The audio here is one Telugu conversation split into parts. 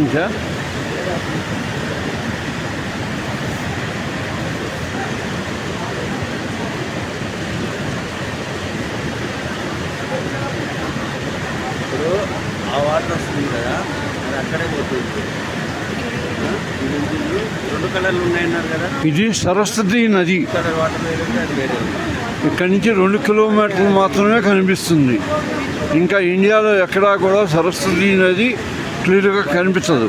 నుంచా ఇప్పుడు ఆ వాటర్ వస్తుంది కదా అది అక్కడే పోతుంది. రెండు కలర్లు ఉన్నాయన్నారు కదా? ఇది సరస్వతి నది. ఇక్కడ వాటర్ వేరే ఉంది, అది వేరే ఉంది. ఇక్కడి నుంచి రెండు కిలోమీటర్లు మాత్రమే కనిపిస్తుంది. ఇంకా ఇండియాలో ఎక్కడా కూడా సరస్వతి నది క్లియర్గా కనిపించదు.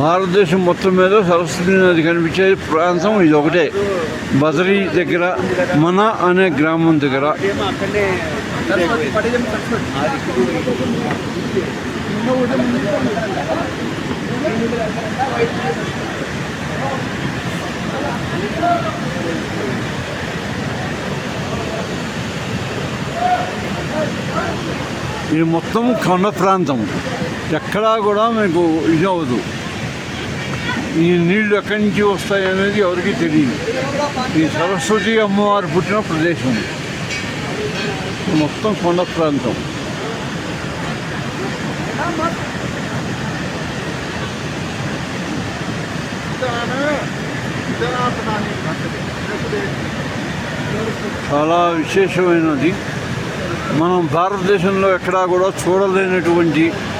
భారతదేశం మొత్తం మీద సరస్వతి నది కనిపించే ప్రాంతం ఇది ఒకటే. బదరీ దగ్గర మన అనే గ్రామం దగ్గర. ఇది మొత్తం కొండ ప్రాంతం. ఎక్కడా కూడా మీకు ఇది అవ్వదు. ఈ నీళ్ళు ఎక్కడి నుంచి వస్తాయి అనేది ఎవరికీ తెలియదు. ఈ సరస్వతి అమ్మవారు పుట్టిన ప్రదేశం. మొత్తం కొండ ప్రాంతం. చాలా విశేషమైనది. మనం భారతదేశంలో ఎక్కడా కూడా చూడలేనటువంటి